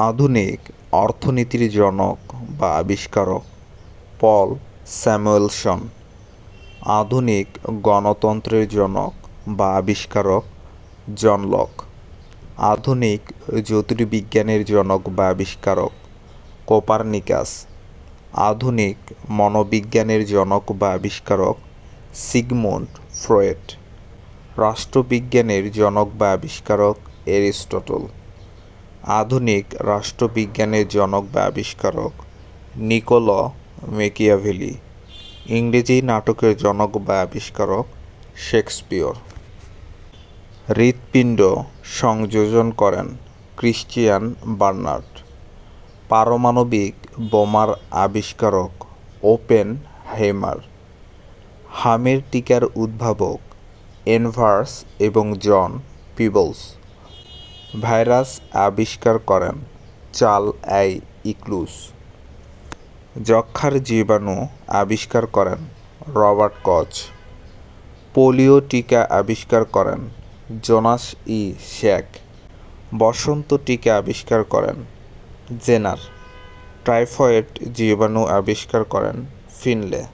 আধুনিক অর্থনীতির জনক বা আবিষ্কারক পল স্যামুয়েলসন, আধুনিক গণতন্ত্রের জনক বা আবিষ্কারক জন লক, আধুনিক জ্যোতির্বিজ্ঞানের জনক বা আবিষ্কারক কোপারনিকাস, আধুনিক মনোবিজ্ঞানের জনক বা আবিষ্কারক সিগমুন্ড ফ্রয়েড, রাষ্ট্রবিজ্ঞানের জনক বা আবিষ্কারক এরিস্টটল। আধুনিক রাষ্ট্রবিজ্ঞানের জনক বা আবিষ্কারক নিকোল মেকিয়াভেলি, ইংরেজি নাটকের জনক বা আবিষ্কারক শেক্সপিয়র। হৃৎপিণ্ড সংযোজন করেন ক্রিশ্চিয়ান বার্নার্ড। পারমাণবিক বোমার আবিষ্কারক ওপেন হেমার হামের টিকার উদ্ভাবক এনভার্স এবং জন পিবলস। ভাইরাস আবিষ্কার করেন চার্ল আই ইক্লুস। যক্ষার জীবাণু আবিষ্কার করেন রবার্ট কচ। পোলিও টিকা আবিষ্কার করেন জোনাস ই. শ্যাক। বসন্ত টিকা আবিষ্কার করেন জেনার। টাইফয়েড জীবাণু আবিষ্কার করেন ফিনলে।